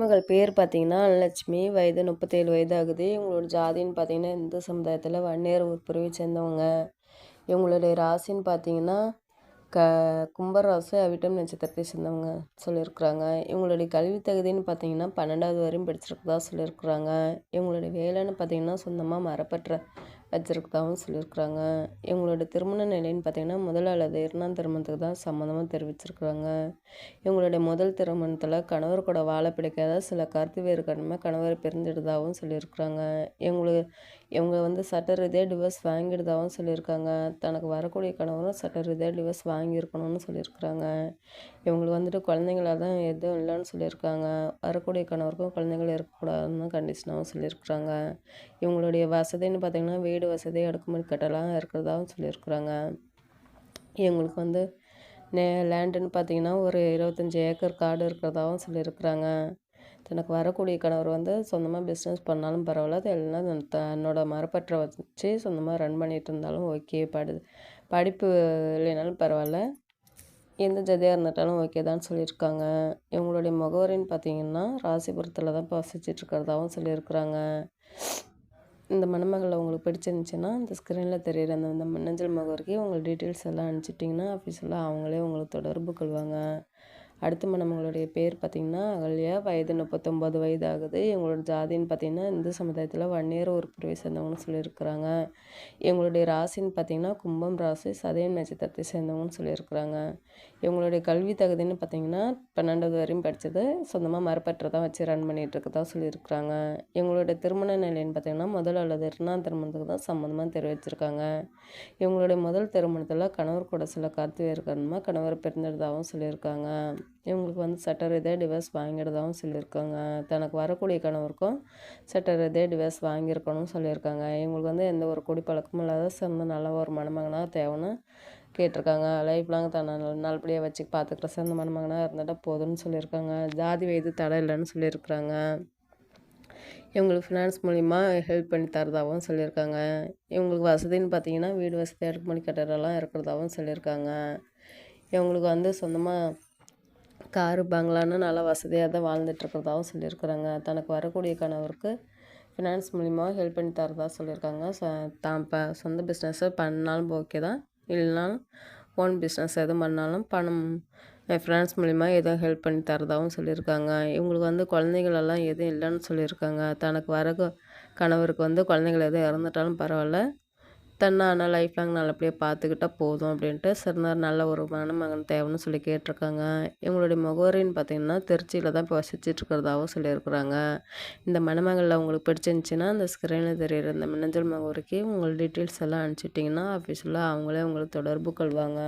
மகள் பேர் பார்த்தீங்கன்னா லட்சுமி வயது முப்பத்தேழு வயது ஆகுது இவங்களோட ஜாதின்னு பார்த்தீங்கன்னா இந்து சமுதாயத்தில் வன்னியர் உட்பிரிவை சேர்ந்தவங்க. இவங்களுடைய ராசின்னு பார்த்தீங்கன்னா க கும்பராசு அவிட்டம் நட்சத்திரத்தை சேர்ந்தவங்க சொல்லியிருக்கிறாங்க. இவங்களுடைய கல்வி தகுதின்னு பார்த்தீங்கன்னா பன்னெண்டாவது வரையும் படிச்சிருக்கதா சொல்லியிருக்கிறாங்க. இவங்களுடைய வேலைன்னு பார்த்தீங்கன்னா சொந்தமாக மரப்பற்ற வச்சுருக்கதாகவும் சொல்லியிருக்கிறாங்க. இவங்களோட திருமண நிலைன்னு பார்த்தீங்கன்னா முதல் அல்லது இரண்டாம் திருமணத்துக்கு தான் சம்மந்தமாக தெரிவிச்சிருக்கிறாங்க. இவங்களுடைய முதல் திருமணத்தில் கணவர் கூட வாழ பிடிக்காத சில கருத்து வேறுபாடுமே கணவரை பிரிஞ்சிடுதாகவும் சொல்லியிருக்கிறாங்க. இவங்களுக்கு இவங்க வந்து சட்ட ரீதியாக டிவோர்ஸ் வாங்கிடுதாகவும் சொல்லியிருக்காங்க. தனக்கு வரக்கூடிய கணவரும் சட்ட ரீதியாக டிவோர்ஸ் வாங்கியிருக்கணும்னு சொல்லியிருக்கிறாங்க. இவங்களுக்கு வந்துட்டு குழந்தைங்களா தான் எதுவும் இல்லைன்னு சொல்லியிருக்காங்க. வரக்கூடிய கணவருக்கும் குழந்தைங்கள் இருக்கக்கூடாதுன்னு கண்டிஷனாகவும் சொல்லியிருக்கிறாங்க. இவங்களுடைய வசதின்னு பார்த்திங்கன்னா வீடு வீடு வசதி அடுக்குமுறை கட்டலாம் இருக்கிறதாகவும் சொல்லியிருக்கிறாங்க. எங்களுக்கு வந்து நே லேண்டுன்னு பார்த்தீங்கன்னா ஒரு இருபத்தஞ்சி ஏக்கர் காடு இருக்கிறதாகவும் சொல்லியிருக்கிறாங்க. தனக்கு வரக்கூடிய கணவர் வந்து சொந்தமாக பிஸ்னஸ் பண்ணாலும் பரவாயில்ல. அது இல்லைன்னா தன்னோட மரப்பற்றை வச்சு சொந்தமாக ரன் பண்ணிகிட்டு இருந்தாலும் ஓகே படு படிப்பு இல்லைனாலும் பரவாயில்ல. எந்த ஜதியாக இருந்துட்டாலும் ஓகே தான் சொல்லியிருக்காங்க. இவங்களுடைய முகவரின்னு பார்த்தீங்கன்னா ராசிபுரத்தில் தான் வசிச்சிட்ருக்கிறதாகவும் சொல்லியிருக்கிறாங்க. இந்த மணமகளை உங்களுக்கு பிடிச்சிருந்துச்சின்னா இந்த ஸ்க்ரீனில் தெரியிற அந்த இந்த மின்னஞ்சல் முகவரிக்கு உங்கள் டீட்டெயில்ஸ் எல்லாம் அனுப்பிச்சிட்டிங்கன்னா ஆஃபீஸில் அவங்களே உங்களுக்கு தொடர்பு கொள்வாங்க. அடுத்து மணமகளுடைய பேர் பார்த்திங்கன்னா அகல்யா வயது முப்பத்தொம்போது வயது ஆகுது இவங்களோட ஜாதின்னு பார்த்திங்கன்னா இந்து சமுதாயத்தில் வன்னியர் ஒரு பிரிவை சேர்ந்தவங்கன்னு சொல்லியிருக்கிறாங்க. இவங்களுடைய ராசின்னு பார்த்திங்கன்னா கும்பம் ராசி சதயம் நட்சத்திரத்தை சேர்ந்தவங்கன்னு சொல்லியிருக்கிறாங்க. இவங்களுடைய கல்வி தகுதின்னு பார்த்திங்கன்னா பன்னெண்டாவது வரையும் படித்தது சொந்தமாக மரப்பற்ற தான் வச்சு ரன் பண்ணிகிட்டு இருக்கதா சொல்லியிருக்கிறாங்க. இவங்களுடைய திருமண நிலைன்னு பார்த்திங்கன்னா முதல் அல்லது இரண்டாம் திருமணத்துக்கு தான் சம்மந்தமாக தெரிவிச்சிருக்காங்க. இவங்களுடைய முதல் திருமணத்தில் கணவர் கூட சில கருத்து வேறு கணவர் பிறந்ததாகவும் சொல்லியிருக்காங்க. இவங்களுக்கு வந்து சட்ட ரீதியாக டிவோர்ஸ் வாங்கிடுதாகவும் சொல்லியிருக்காங்க. தனக்கு வரக்கூடிய கணவருக்கும் சட்ட ரீதியாக டிவோர்ஸ் வாங்கியிருக்கணும்னு சொல்லியிருக்காங்க. இவங்களுக்கு வந்து எந்த ஒரு குடி பழக்கமும் இல்லாத சிறந்த நல்ல ஒரு மணமகனாக தேவைன்னு கேட்டிருக்காங்க. லைஃப் லாங் தன்னை நல்லபடியாக வச்சு பார்த்துக்கிற சிறந்த மணமகனாக இருந்துட்டால் போதும்னு சொல்லியிருக்காங்க. ஜாதி வயது தடை இல்லைன்னு சொல்லியிருக்கிறாங்க. இவங்களுக்கு ஃபினான்ஸ் மூலிமா ஹெல்ப் பண்ணி தரதாகவும் சொல்லியிருக்காங்க. இவங்களுக்கு வசதின்னு பார்த்தீங்கன்னா வீடு வசதி அடுக்குமணி கட்டடெல்லாம் இருக்கிறதாகவும் சொல்லியிருக்காங்க. இவங்களுக்கு வந்து சொந்தமாக காரு பங்களான்னு நல்லா வசதியாக தான் வாழ்ந்துட்டுருக்கிறதாகவும் சொல்லியிருக்கிறாங்க. தனக்கு வரக்கூடிய கணவருக்கு ஃபினான்ஸ் மூலிமா ஹெல்ப் பண்ணி தரதா சொல்லியிருக்காங்க. ஸோ தான் இப்போ சொந்த பிஸ்னஸை பண்ணாலும் ஓகே தான். இல்லைனாலும் ஓன் பிஸ்னஸ் எதுவும் பண்ணாலும் பணம் ஃப்ரெண்ட்ஸ் மூலிமா எதுவும் ஹெல்ப் பண்ணி தரதாகவும் சொல்லியிருக்காங்க. இவங்களுக்கு வந்து குழந்தைகளெல்லாம் எதுவும் இல்லைன்னு சொல்லியிருக்காங்க. தனக்கு வர கணவருக்கு வந்து குழந்தைகள் எதுவும் இறந்துட்டாலும் பரவாயில்ல. தன்னை ஆனால் லைஃப் லாங் நல்லபடியாக பார்த்துக்கிட்டா போதும் அப்படின்ட்டு சிறந்தார் நல்ல ஒரு மணமகன் தேவைன்னு சொல்லி கேட்டிருக்காங்க. இவங்களுடைய முகவரின்னு பார்த்தீங்கன்னா திருச்சியில் தான் இப்போ வசிச்சுட்டு இருக்கிறதாகவும் சொல்லியிருக்கிறாங்க. இந்த மணமகளில் உங்களுக்கு பிடிச்சிருந்துச்சின்னா அந்த ஸ்க்ரீனில் தெரியிற இந்த மின்னஞ்சல் முகவரிக்கு உங்கள் டீட்டெயில்ஸ் எல்லாம் அனுப்பிச்சிட்டிங்கன்னா ஆஃபீஸில் அவங்களே உங்களுக்கு தொடர்பு கொள்வாங்க.